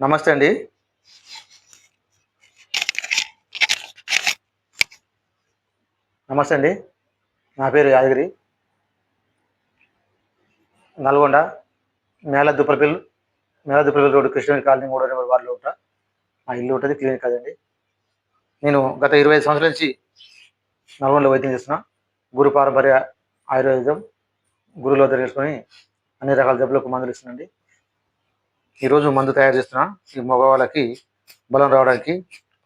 నమస్తే అండి. నమస్తే అండి. నా పేరు యాదగిరి. నల్గొండ మేళ దుప్పలపల్లి మేళ దుప్పలపల్లి రోడ్డు కృష్ణ కాలనీ మూడో నెంబర్ వార్డులో ఉంటా. మా ఇల్లు ఉంటుంది క్లినిక్ కదండి నేను గత ఇరవై ఐదు సంవత్సరాల నుంచి నల్గొండలో వైద్యం చేస్తున్నా. గురు పారంపర్య ఆయుర్వేదం గురులో తెలుసుకొని అన్ని రకాల జబ్బులకు మందులు ఇస్తున్నాండి ఈరోజు మందు తయారు చేస్తున్నా ఈ మగవాళ్ళకి బలం రావడానికి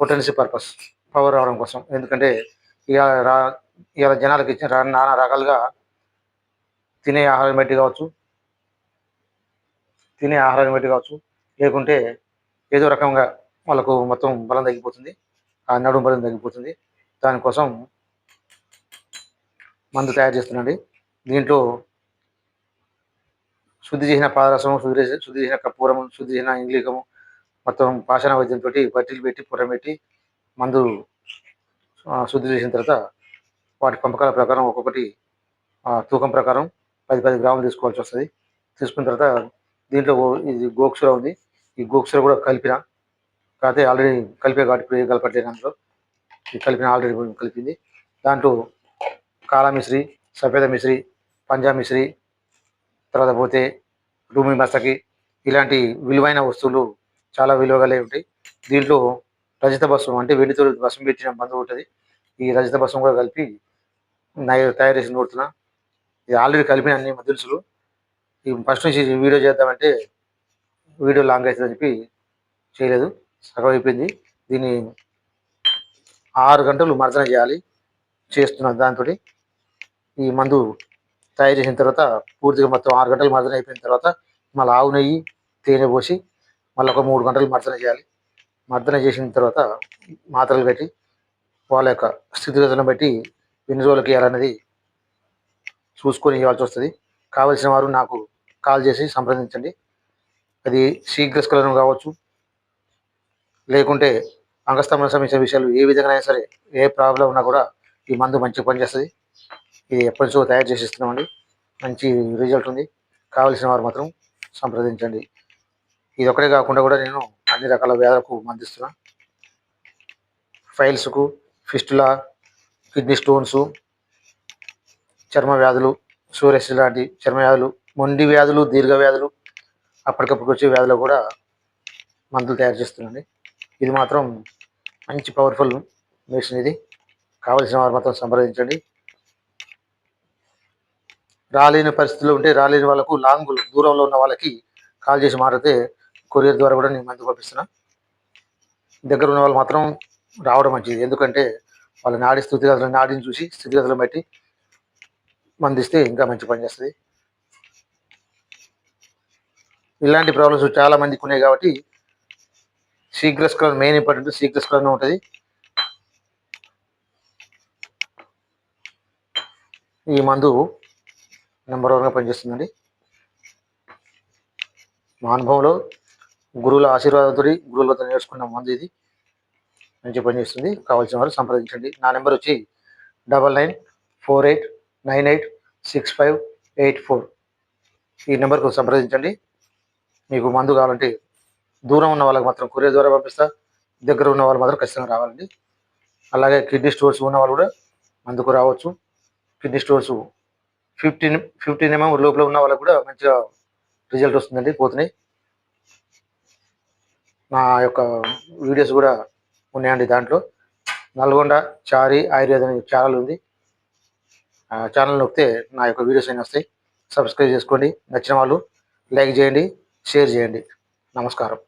పొటెన్సీ పర్పస్ పవర్ రావడం కోసం. ఎందుకంటే ఇక రా ఇవాళ జనాలకు ఇచ్చిన నానా రకాలుగా తినే ఆహారం బట్టి కావచ్చు తినే ఆహారం బట్టి కావచ్చు లేకుంటే ఏదో రకంగా వాళ్ళకు మొత్తం బలం తగ్గిపోతుంది ఆ నడుము బలం తగ్గిపోతుంది. దానికోసం మందు తయారు చేస్తున్నాండి. దీంట్లో శుద్ధి చేసిన పాదరసము శుద్ధి శుద్ధి చేసిన కర్పూరము శుద్ధి చేసిన ఇంగ్లీకము మొత్తం పాషాణ వైద్యంతో బట్టీలు పెట్టి పురం పెట్టి మందు శుద్ధి చేసిన తర్వాత వాటి పంపకాల ప్రకారం ఒక్కొక్కటి తూకం ప్రకారం పది పది గ్రాములు తీసుకోవాల్సి వస్తుంది. తీసుకున్న తర్వాత దీంట్లో ఇది గోక్షుర ఉంది. ఈ గోక్షుర కూడా కలిపిన కాకపోతే ఆల్రెడీ కలిపే కాబట్టి కలపట్లేదు అందులో ఈ కలిపిన ఆల్రెడీ కలిపింది. దాంట్లో కాళా మిశ్రీ సఫేద మిశ్రీ పంజాబ్ మిశ్రీ తర్వాత పోతే రూమి మసకి ఇలాంటి విలువైన వస్తువులు చాలా విలువగలే ఉంటాయి. దీంట్లో రజత భస్వం అంటే వెండితో భస్మం పెట్టిన మందు ఉంటుంది. ఈ రజత భస్వం కూడా కలిపి తయారు చేసి నూడుతున్నా ఇది ఆల్రెడీ కలిపిన అన్ని దినుసులు ఈ ఫస్ట్ నుంచి వీడియో చేద్దామంటే వీడియో లాంగ్ అవుతుందని చెప్పి చేయలేదు. సగం అయిపోయింది. దీన్ని ఆరు గంటలు మర్దన చేయాలి. చేస్తున్నాను దాంతో ఈ మందు తయారు చేసిన తర్వాత పూర్తిగా మొత్తం ఆరు గంటలు మర్దన అయిపోయిన తర్వాత మళ్ళీ ఆవు నెయ్యి తేనె పోసి మళ్ళీ ఒక మూడు గంటలు మర్దన చేయాలి. మర్దన చేసిన తర్వాత మాత్రలు కట్టి వాళ్ళ యొక్క స్థితిగతులను బట్టి ఎన్ని రోజులకి ఇవ్వాలనేది చూసుకొని ఇవ్వాల్సి వస్తుంది. కావలసిన వారు నాకు కాల్ చేసి సంప్రదించండి. అది శీఘ్రస్ఖలనం కావచ్చు. లేకుంటే అంగస్తంభన సమస్య విషయాలు ఏ విధంగా అయినా సరే ఏ ప్రాబ్లం ఉన్నా కూడా ఈ మందు మంచిగా పనిచేస్తుంది. ఇది ఎప్పటి తయారు చేసి ఇస్తున్నామండి మంచి రిజల్ట్ ఉంది. కావలసిన వారు మాత్రం సంప్రదించండి. ఇది ఒకటే కాకుండా కూడా నేను అన్ని రకాల వ్యాధులకు మందిస్తున్నా. ఫైల్స్కు ఫిస్టులా కిడ్నీ స్టోన్స్ చర్మ వ్యాధులు సూర్యస్ లాంటి చర్మ వ్యాధులు మొండి వ్యాధులు దీర్ఘ వ్యాధులు అప్పటికప్పుడు వచ్చే వ్యాధులు కూడా మందులు తయారు చేస్తున్నాండి ఇది మాత్రం మంచి పవర్ఫుల్ మెడిసిన్ ఇది. కావలసిన వారు మాత్రం సంప్రదించండి. రాలేని పరిస్థితిలో ఉంటే రాలేని వాళ్ళకు లాంగ్ దూరంలో ఉన్న వాళ్ళకి కాల్ చేసి మాట్లాడితే కొరియర్ ద్వారా కూడా నేను మందు పంపిస్తున్నా. దగ్గర ఉన్న వాళ్ళు మాత్రం రావడం మంచిది. ఎందుకంటే వాళ్ళ నాడి స్థితిగతులను నాడిని చూసి స్థితిగతులను బట్టి మందిస్తే ఇంకా మంచి పని చేస్తుంది. ఇలాంటి ప్రాబ్లమ్స్ చాలా మందికి ఉన్నాయి కాబట్టి శీఘ్రస్కలనం మెయిన్ ఇంపార్టెంట్ శీఘ్రస్కలనం ఉంటుంది. ఈ మందు నెంబర్ వన్గా పనిచేస్తుందండి. మా అనుభవంలో గురువుల ఆశీర్వాదంతో గురువులతో నేర్చుకున్న మందు ఇది. మంచి పనిచేస్తుంది. కావాల్సిన వారు సంప్రదించండి. నా నెంబర్ వచ్చి double nine four eight nine eight six five eight four. ఈ నెంబర్కు సంప్రదించండి. మీకు మందు కావాలంటే దూరం ఉన్న వాళ్ళకి మాత్రం కొరియర్ ద్వారా పంపిస్తా. దగ్గర ఉన్న వాళ్ళు మాత్రం ఖచ్చితంగా రావాలండి. అలాగే కిడ్నీ స్టోర్స్ ఉన్న వాళ్ళు కూడా మందుకు రావచ్చు. Kidney stones fifteen fifteen M M లోపల ఉన్న వాళ్ళకి కూడా మంచిగా రిజల్ట్ వస్తుందండి పోతున్నాయి. నా యొక్క వీడియోస్ కూడా ఉన్నాయండి దాంట్లో. నల్గొండ చారి ఆయుర్వేదం అనే ఛానల్ ఉంది. ఆ ఛానల్ నొక్కితే నా యొక్క వీడియోస్ అయినా వస్తాయి. సబ్స్క్రైబ్ చేసుకోండి. నచ్చిన వాళ్ళు లైక్ చేయండి షేర్ చేయండి. నమస్కారం.